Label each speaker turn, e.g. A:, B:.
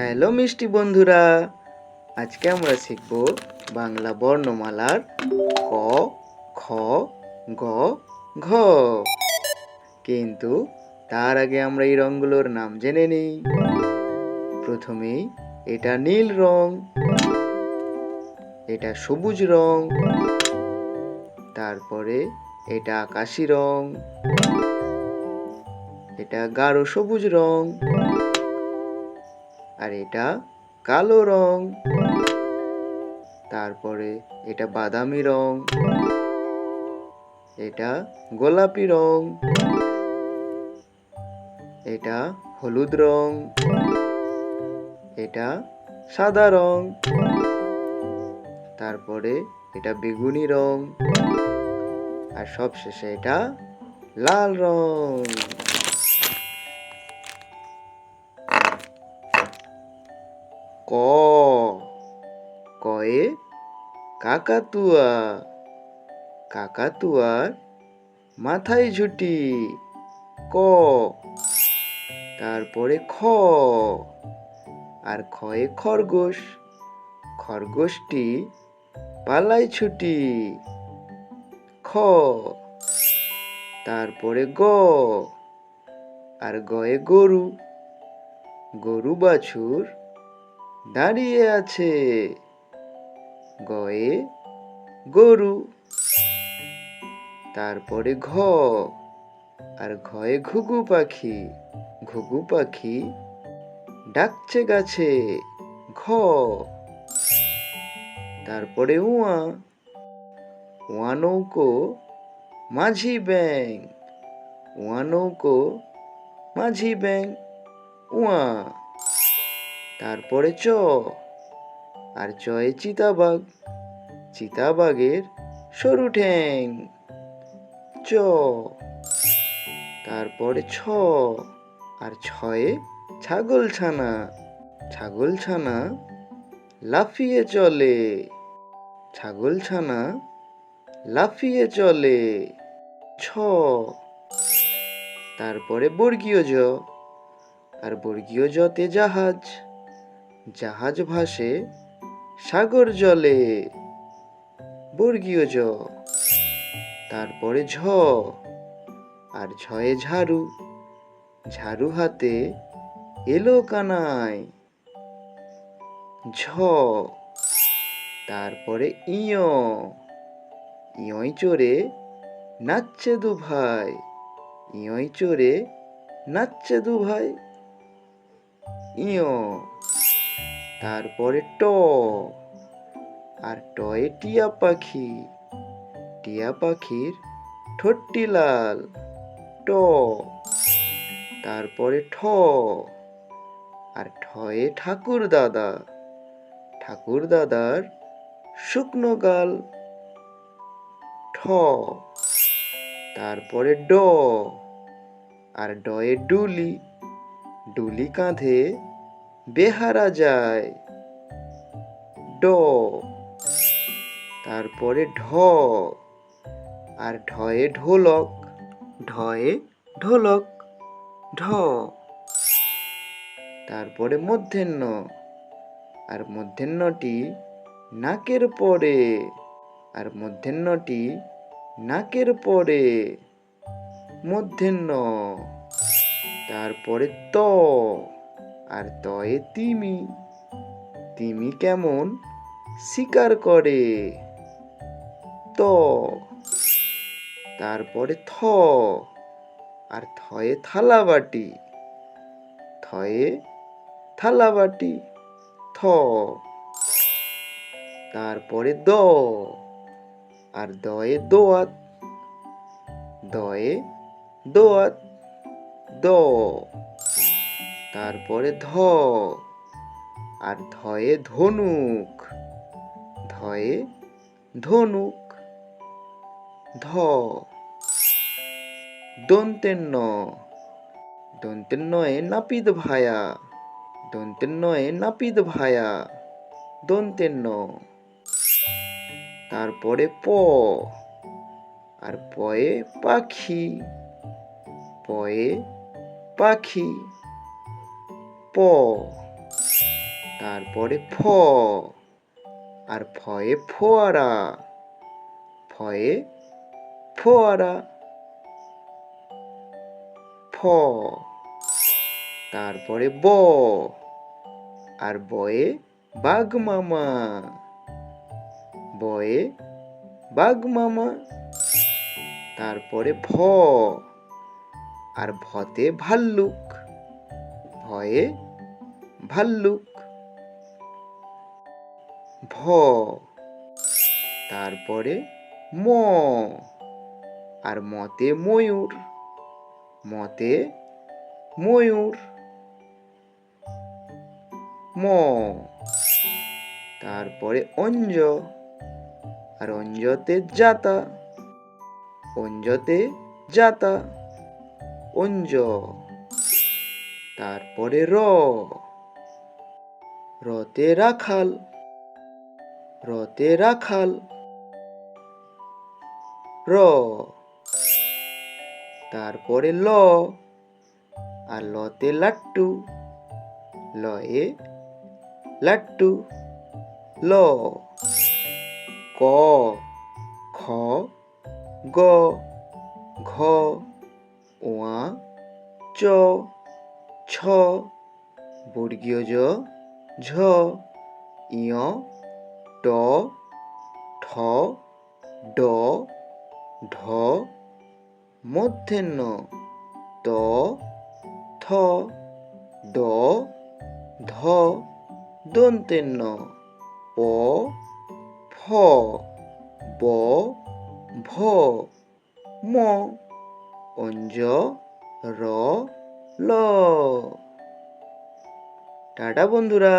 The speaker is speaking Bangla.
A: হ্যালো মিষ্টি বন্ধুরা, আজকে আমরা শিখব বাংলা বর্ণমালার ক, খ, গ, ঘ। কিন্তু তার আগে আমরা এই রঙগুলোর নাম জেনে নিই। প্রথমেই এটা নীল রং, এটা সবুজ রং, তারপরে এটা আকাশি রং, এটা গাঢ় সবুজ রং। আর এটা কালো রং। তারপরে এটা বাদামি রং। এটা গোলাপি রং। এটা হলুদ রং। এটা সাদা রং। তারপরে এটা বেগুনি রং। আর সবশেষে এটা লাল রং। ক কয়ে কাকাতুয়া কাকাতুয়ার মাথায় ঝুটি ক তারপরে খ আর খয়ে খরগোশ খরগোশটি পালাই ছুটি খ তারপরে গ আর গয়ে গরু গরু বাছুর দাঁড়িয়ে আছে গয়ে গরু। তারপরে ঘ, আর ঘয়ে ঘুঘু পাখি ঘুঘু পাখি ডাকছে গাছে, ঘ। তারপরে উয়া উয়া নৌকো, মাঝি ব্যাং উয়া নৌকো, মাঝি ব্যাং উয়া। তারপরে চ। আর চয়ে চিতাবাঘ। চিতাবাঘের সরু ঠ্যাং। চ। তারপরে ছ। আর ছয়ে ছাগল ছানা ছাগল ছানা লাফিয়ে চলে। ছাগল ছানা লাফিয়ে চলে। ছ। তারপরে বর্গীয় জ। আর বর্গীয় জতে জাহাজ। জাহাজ ভাসে সাগর জলে, বর্গীয় জ। তারপরে ঝ, আর ঝয়ে ঝাড়ু। ঝাড়ু হাতে এলো কানাই ঝ, তারপরে ইয়। ইয়ই চড়ে নাচছে দু ভাই। ইয়ই চড়ে নাচছে দু ভাই। ইয় তারপরে ট। আর টয়ে টিয়া পাখি। টিয়া পাখির ঠোঁটটি লাল। ট। তারপরে ঠ। আর ঠয়ে ঠাকুর দাদা। ঠাকুর দাদার শুকনো গাল। ঠ। তারপরে ড। আর ডয়ে ডুলি। ডুলি কাঁধে বেহারা যায়। ড। তারপরে ঢ। আর ঢয়ে ঢোলক। ঢয়ে ঢোলক। ঢ। তারপরে মধ্যাহ্ন। আর মধ্যাহ্নটি নাকের পরে। আর মধ্যাহ্নটি নাকের পরে। মধ্যাহ্ন। তারপরে ত। আর তয়ে তিমি। তিমি কেমন? শিকার করে। ত। তারপরে থ। আর থয়ে থালাবাটি। থয়ে থালাবাটি। থ। তারপরে দ। আর দয়ে দোয়াত। দয়ে দোয়াত। দ। তারপরে ধ আর ধয়ে ধনুক। ধয়ে ধনুক। ধ দন্তের ন দন্তের নয়ে নাপিত ভায়া। দন্তের নয়ে নাপিত ভায়া। দন্তের ন তারপরে প। আর পয়ে পাখি। পয়ে পাখি। প। তারপরে ফ। আর ফয়ে ফোয়ারা। ফয়ে ফোয়ারা। ফ। তারপরে ব। আর বয়ে বাঘ মামা বয়ে বাঘ মামা তারপরে ভ। আর ভতে ভাল্লুক। ভয়ে ভাল্লুক। ভ তারপরে ম আর মতে ময়ূর। মতে ময়ূর। ম তারপরে অঞ্জ আর অঞ্জতে জাতা। অঞ্জতে জাতা। অঞ্জ তারপরে র রতে রাখাল। রতে রাখাল। র। তারপরে ল। আর লতে লাট্টু। লয়ে লাট্টু। ল। ক। খ। গ। ঘ। ওয়া চ। ছ বর্গীয় জ, ঝ, ইয়, ট, ঠ, ড ঢ মধ্যাহ্ন ত, থ দ ধ দন্তেন্ন প, ফ, ব, ভ, ম, অঞ্জ, র ল। টাটা বন্ধুরা।